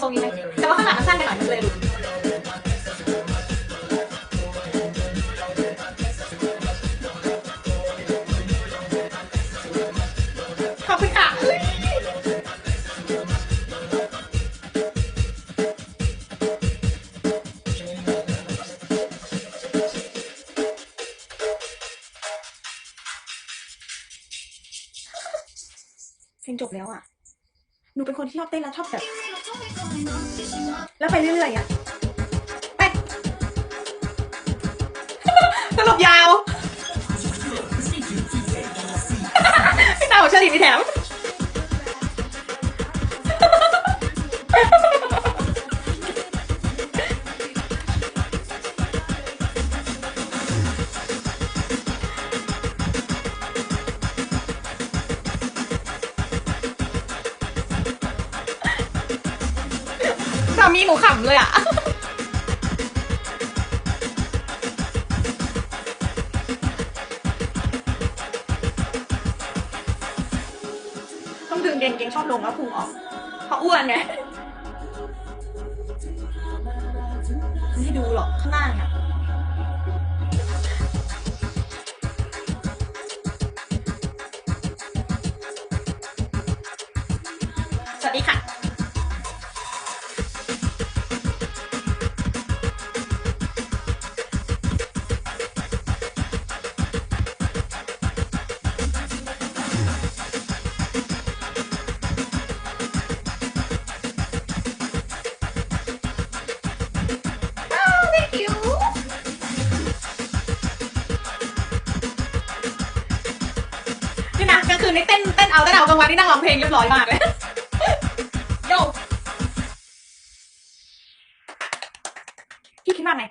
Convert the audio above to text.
ทรงนี้นะแต่ว่าข้างหลังมันสั้นไปหน่อยมันเลยขอบคุณค่ะเพลงจบแล้วอะ หนูเป็นคนที่ชอบเต้นแล้วชอบแบบ แล้วไปเรื่อยๆอะไปตลบยาว พี่ตาบอกเฉลี่ยมีแถม สามีหนูขำเลยอะ ต้องดึงเกงเกงชอบลงแล้วพุงออกเพราะอ้วนไงไม่ให้ดูหรอกข้างล่างอะสวัสดีค่ะ กลางคืนนี่เต้นเต้นเอาเต้นเอากลางวันนี่นั่งร้องเพลงเรียบร้อยมากเลยโยพี่คิดว่าไง